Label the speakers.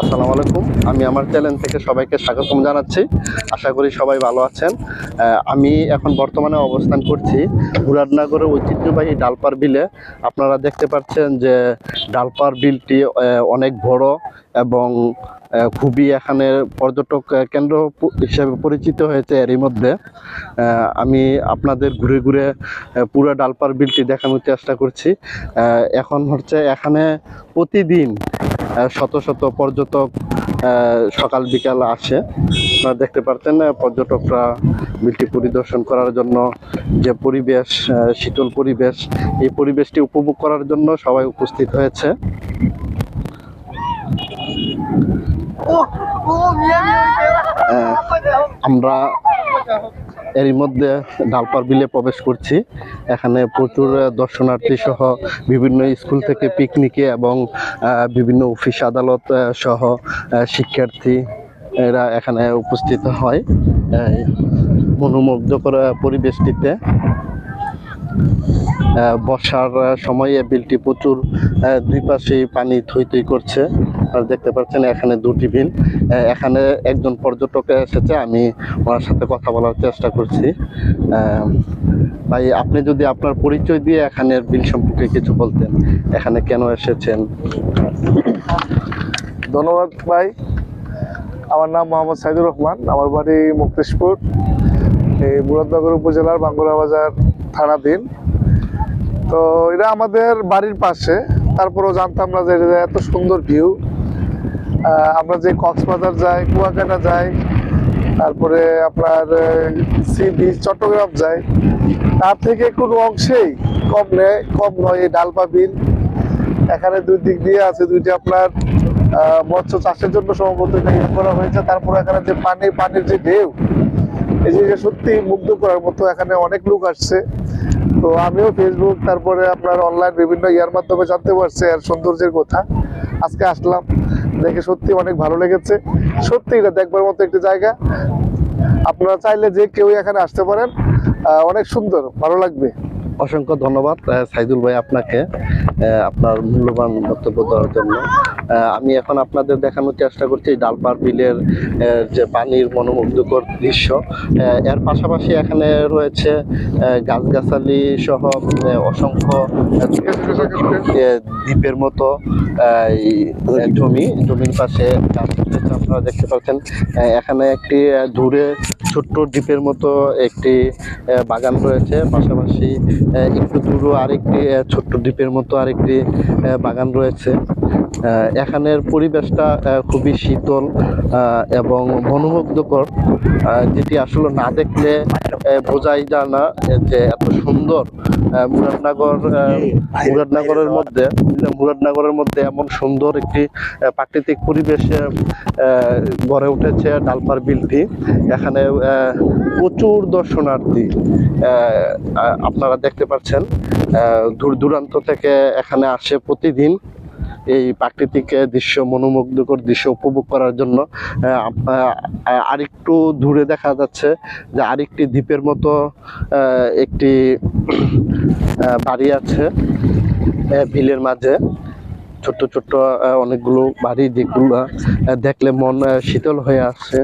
Speaker 1: আসসালামু আলাইকুম। আমি আমার চ্যানেল থেকে সবাইকে স্বাগতম জানাচ্ছি। আশা করি সবাই ভালো আছেন। আমি এখন বর্তমানে অবস্থান করছি মুরাদনগরের ঐতিহ্যবাহী ডালপার বিলে। আপনারা দেখতে পাচ্ছেন যে ডালপার বিলটি অনেক বড় এবং খুবই এখানে পর্যটক কেন্দ্র হিসেবে পরিচিত হয়েছে এরই মধ্যে। আমি আপনাদের ঘুরে ঘুরে পুরো ডালপার বিলটি দেখানোর চেষ্টা করছি। এখন হচ্ছে এখানে প্রতিদিন শত শত পর্যটক সকাল বিকাল আসে দেখতে পারতেন পর্যটকরা বিলটি পরিদর্শন করার জন্য যে পরিবেশ শীতল পরিবেশ এই পরিবেশটি উপভোগ করার জন্য সবাই উপস্থিত হয়েছে আমরা এরই মধ্যে ডালপার বিলে প্রবেশ করছি। এখানে প্রচুর দর্শনার্থী সহ বিভিন্ন স্কুল থেকে পিকনিকে এবং বিভিন্ন অফিস আদালত সহ শিক্ষার্থী এরা এখানে উপস্থিত হয় মনোমুগ্ধকর পরিবেশটিতে। বর্ষার সময়ে বিলটি প্রচুর দুই পাশেই পানি থই থই করছে। আর দেখতে পাচ্ছেন এখানে দুটি বিল এখানে একজন পর্যটক এসেছে, আমি ওনার সাথে কথা বলার চেষ্টা করছি। ভাই, আপনি যদি আপনার পরিচয় দিয়ে এখানের বিল সম্পর্কে কিছু বলতেন, এখানে কেন এসেছেন?
Speaker 2: ধন্যবাদ, ভাই। আমার নাম মোহাম্মদ সাইদুর রহমান, আমার বাড়ি মুক্তেশপুর, এই মুরাদনগর উপজেলার বাঙ্গুরা বাজার থানাধীন তো এটা আমাদের বাড়ির পাশে, তারপরেও জানতাম না যে এটা এত সুন্দর ভিউ। আমরা যে কক্সবাজার যাই, কুয়াকাটা যাই, তারপরে আপনার সি বিচ, চট্টগ্রাম যাই, তার থেকে কোনো অংশেই কম নেয় কম নয় এই ডালপা বিল। এখানে দুই দিক দিয়ে আছে, দুইটি আপনার মৎস্য চাষের জন্য সম্ভবত এটা ইয়ে করা হয়েছে। তারপরে এখানে যে পানি, পানির যে ঢেউ, এই জিনিসটা সত্যি মুগ্ধ করার মতো এখানে অনেক লোক আসছে। তো আমিও ফেসবুক তারপরে আপনার অনলাইন বিভিন্ন ইয়ার মাধ্যমে জানতে পারছি এর সৌন্দর্যের কথা। আজকে আসলাম। দেখে সত্যি অনেক ভালো লেগেছে। সত্যি এটা দেখবার মতো একটি জায়গা। আপনারা চাইলে যে কেউ এখানে আসতে পারেন অনেক সুন্দর ভালো লাগবে।
Speaker 1: অসংখ্য ধন্যবাদ সাইদুল ভাই আপনাকে আপনার মূল্যবান বক্তব্য দেওয়ার জন্য। আমি এখন আপনাদের দেখানোর চেষ্টা করছি ডালপার বিলের যে পানির মনোমুগ্ধকর দৃশ্য। এর পাশাপাশি এখানে রয়েছে গাছগাছালি সহ অসংখ্য দ্বীপের মতো জমি জমির পাশে আপনারা দেখতে পাচ্ছেন এখানে একটি দূরে ছোট্ট দ্বীপের মতো একটি বাগান রয়েছে। পাশাপাশি একটু দূরও আরেকটি ছোট্ট দ্বীপের মতো আরেকটি বাগান রয়েছে। এখানের পরিবেশটা খুবই শীতল এবং মনোমুগ্ধকর যেটি আসলে না দেখলে বোঝাই যায় না যে এত সুন্দর মুরাদনগর মুরাদনগরের মধ্যে মুরাদনগরের মধ্যে এমন সুন্দর একটি প্রাকৃতিক পরিবেশে গড়ে উঠেছে ডালপার বিলটি। এখানে প্রচুর দর্শনার্থী আপনারা দেখতে পাচ্ছেন দূর দূরান্ত থেকে এখানে আসে প্রতিদিন। এই প্রাকৃতিক দৃশ্য মনোমুগ্ধকর দৃশ্য উপভোগ করার জন্য আরেকটু দূরে দেখা যাচ্ছে যে আরেকটি দ্বীপের মতো একটি বাড়ি আছে বিলের মাঝে। ছোট্ট ছোট্ট অনেকগুলো বাড়ি যেগুলো দেখলে মন শীতল হয়ে আসছে